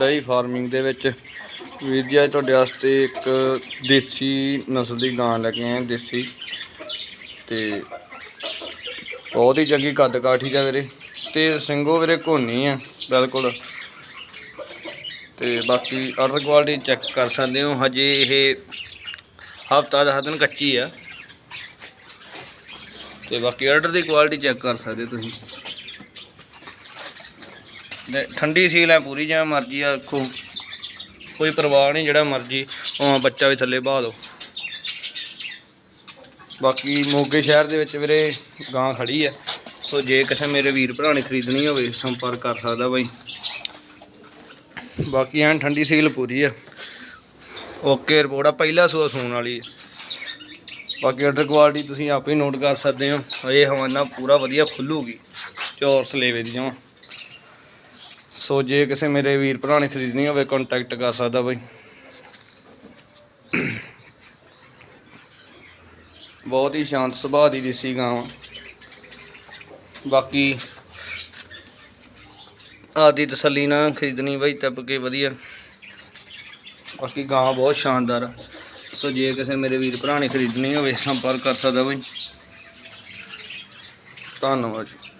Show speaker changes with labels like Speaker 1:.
Speaker 1: Dairy farming ਦੇ ਵਿੱਚ। ਵੀਰ ਜੀ, ਅੱਜ ਤੁਹਾਡੇ ਵਾਸਤੇ ਇੱਕ ਦੇਸੀ ਨਸਲ ਦੀ ਗਾਂ ਲੈ ਕੇ ਆਏ ਦੇਸੀ। ਤੇ ਬਹੁਤ ਹੀ ਚੰਗੀ ਕੱਦ ਕਾਠੀ ਦਾ ਵੀਰੇ। ਤੇ ਸਿੰਘੋ ਵੀਰੇ ਕੋਨੀ ਆ, ਬਿਲਕੁਲ। ਤੇ ਬਾਕੀ ਆਰਡਰ ਕੁਆਲਿਟੀ ਚੈੱਕ ਕਰ ਸਕਦੇ ਹੋ। ਹਜੇ ਇਹ ਹਫਤਾ ਦਸ ਦਿਨ ਕੱਚੀ ਆ। ਤੇ ਬਾਕੀ ਆਰਡਰ ਦੀ ਕੁਆਲਿਟੀ ਚੈੱਕ ਕਰ ਸਕਦੇ ਹੋ ਤੁਸੀਂ। ਤੇ ਠੰਡੀ ਸੀਲ ਹੈ ਪੂਰੀ, ਜਿਵੇਂ ਮਰਜ਼ੀ ਆ ਰੱਖੋ ਕੋਈ ਪਰਵਾਹ ਨਹੀਂ, ਜਿਹੜਾ ਮਰਜ਼ੀ ਉਹ ਬੱਚਾ ਵੀ ਥੱਲੇ ਬਾਹ ਦਿਓ ਬਾਕੀ ਮੋਗੇ ਸ਼ਹਿਰ ਦੇ ਵਿੱਚ ਵੀਰੇ ਗਾਂ ਖੜੀ ਹੈ ਸੋ ਜੇ ਕਿਸੇ ਮੇਰੇ ਵੀਰ ਭਰਾ ਨੇ ਖਰੀਦਣੀ ਹੋਵੇ, ਸੰਪਰਕ ਕਰ ਸਕਦਾ ਬਾਈ। ਬਾਕੀ ਐਨ ਠੰਡੀ ਸੀਲ ਪੂਰੀ ਆ ਓਕੇ ਰਿਪੋਰਟ ਆ, ਪਹਿਲਾ ਸੂਆ ਸੂਣ ਵਾਲੀ ਹੈ ਬਾਕੀ ਆਰਡਰ ਕੁਆਲਿਟੀ ਤੁਸੀਂ ਆਪ ਹੀ ਨੋਟ ਕਰ ਸਕਦੇ ਹੋ। ਇਹ ਹਵਾਨਾ ਪੂਰਾ ਵਧੀਆ ਖੁੱਲੂਗੀ। ਚੌਰ ਸਲੇਵੇ ਦੀ ਜਮਾਂ। ਸੋ ਜੇ ਕਿਸੇ ਮੇਰੇ ਵੀਰ ਭਰਾ ਨੇ ਖਰੀਦਣੀ ਹੋਵੇ ਕੰਟੈਕਟ ਕਰ ਸਕਦਾ ਬਈ। ਬਹੁਤ ਹੀ ਸ਼ਾਂਤ ਸੁਭਾਅ ਦੀ ਦੇਸੀ ਗਾਂ ਬਾਕੀ ਆਦੀ ਤਸੱਲੀ ਨਾਲ ਖਰੀਦਣੀ ਬਈ ਤੱਪ ਕੇ ਵਧੀਆ। ਬਾਕੀ ਗਾਂ ਬਹੁਤ ਸ਼ਾਨਦਾਰ ਆ। ਸੋ ਜੇ ਕਿਸੇ ਮੇਰੇ ਵੀਰ ਭਰਾ ਨੇ ਖਰੀਦਣੀ ਹੋਵੇ, ਸੰਪਰਕ ਕਰ ਸਕਦਾ ਬਾਈ। ਧੰਨਵਾਦ ਜੀ।